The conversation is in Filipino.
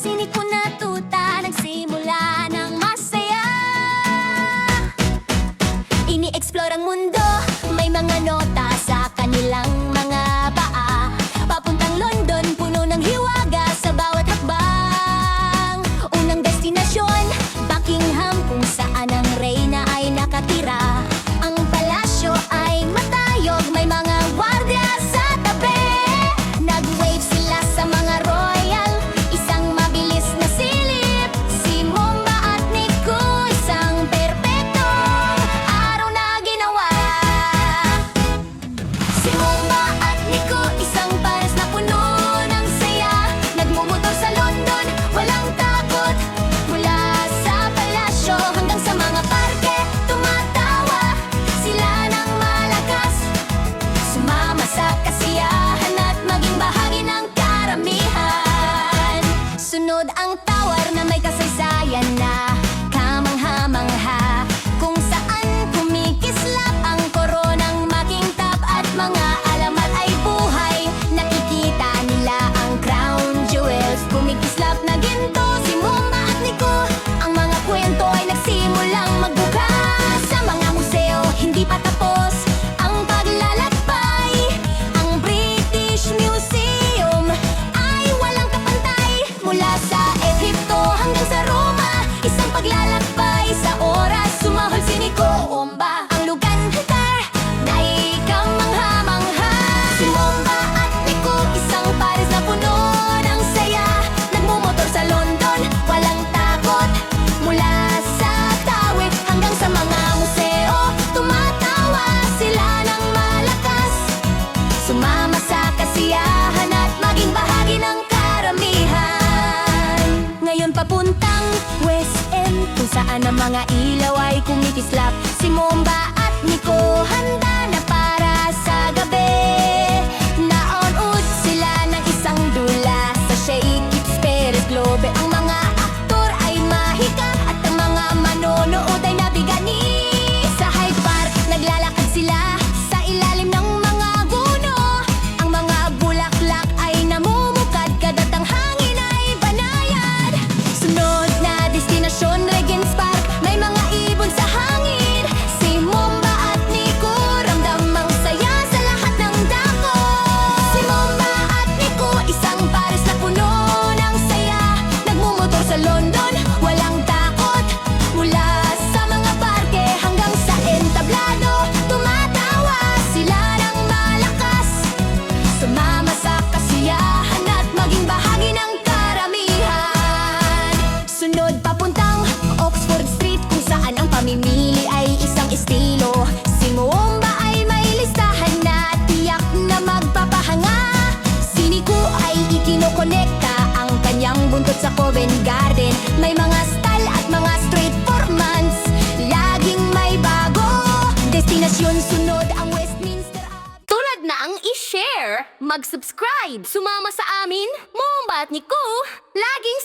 Sinik ko natuta Nagsimula ng masaya. Ini-explore ang mundo May mga nota sa kanilang mga Meron papuntang West End Kung saan ang mga ilaw ay kumikislap. Si Momba at Nico handa. open garden. May mga style at mga straight formants Laging may bago. Destinasyon sunod ang Westminster Tulad na ang i-share, mag-subscribe. Sumama sa amin, Mombat ni Ku Laging